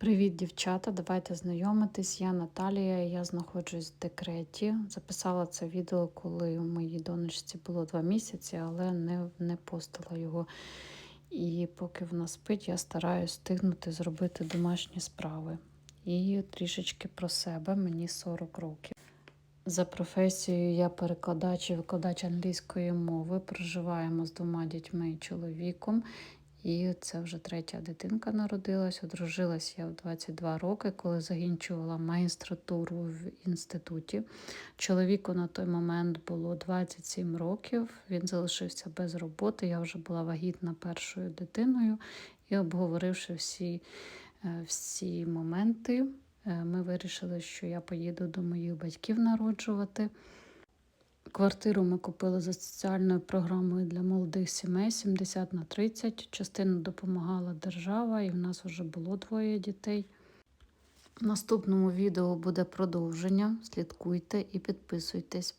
Привіт, дівчата! Давайте знайомитись. Я Наталія, я знаходжусь в декреті. Записала це відео, коли у моїй донечці було два місяці, але не, не постила його. І поки вона спить, я стараюсь встигнути зробити домашні справи. І трішечки про себе, мені 40 років. За професією я перекладач і викладач англійської мови. Проживаємо з двома дітьми і чоловіком. І це вже третя дитинка народилась. Одружилась я в 22 роки, коли закінчувала магістратуру в інституті. Чоловіку на той момент було 27 років. Він залишився без роботи. Я вже була вагітна першою дитиною і обговоривши всі, е, всі моменти, е, ми вирішили, що я поїду до моїх батьків народжувати. Квартиру ми купили за соціальною програмою для молодих сімей 70 на 30. Частину допомагала держава, і в нас вже було двоє дітей. В наступному відео буде продовження. Слідкуйте і підписуйтесь.